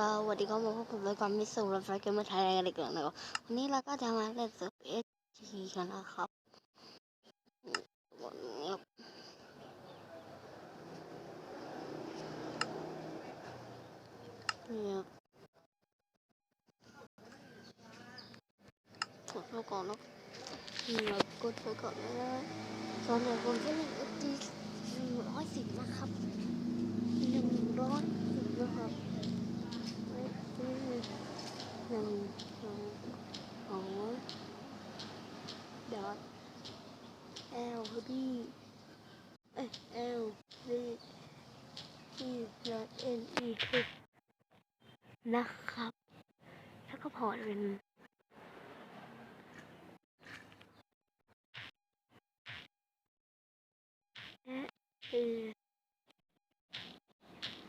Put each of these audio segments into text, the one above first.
สวัสดีครับผมพบกับรายการมิสเตอร์รถไฟเกมเมอร์ไทยกันอีกแล้วนะครับวันนี้เราก็จะมาเล่นเซิร์ฟเอสทีกันนะครับวันนี้ครับนี่ครับกดไปก่อนนะนี่ครับกดไปก่อนนะตอนนี้ผมจะเล่นเอสทีหนึ่งร้อยสิบนะครับหนึ่งร้อยสิบนะครับ หนึ่งหนึ่งสองดอท L D เอ้ย L D E ดอท N E ถูกนะครับ แล้วก็พอร์ตเป็นเอ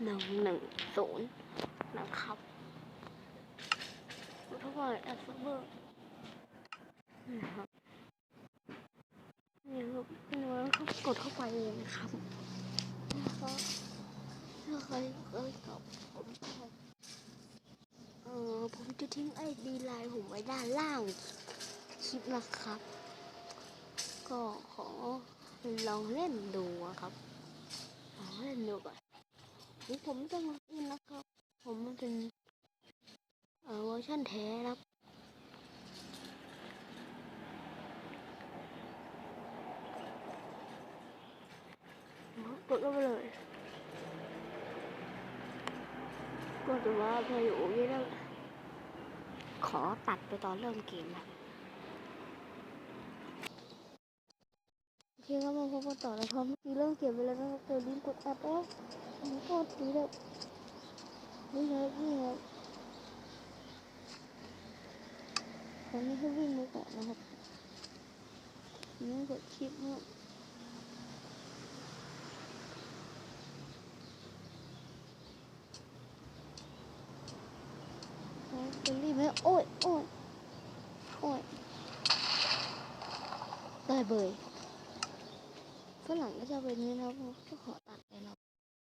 หนึ่งหนึ่งศูนย์นะครับทุกคนแอปเซิร์ฟเวอร์นะครับ นี่มันเขากดเข้าไปเลยนะครับนะครับถ้าใครเคยกับผมเออผมจะทิ้งไอดีไลน์ผมไว้ด้านล่างคลิปนะครับ ก็ขอลองเล่นดูอะครับลองเล่นดูก่อนนี่ผมไม่ต้องล็อกอินนะครับ ผมมันเป็นเออเวอร์ชันแท้ครับก ดเข้าไปเลย ก็ถือว่าพออยู่นี่แล้วขอตัดไปตอนเริ่มเกมนะโอเคครับมาพบกันต่อนะครับเมื่อกี้เริ่มเกมไปแล้วนะครับแต่ลืมกดแอัดแล้วผมกดดีแล้วนี่ครับนี่ครับตอนนี้ให้วิ่งไปก่อนนะครับนี่กดคลิปครับเนรีบไหม โอ้ยโอ้ยโอ้ยได้เบยฝรั่งก็จะเป็นนี้นะครับก็ขอ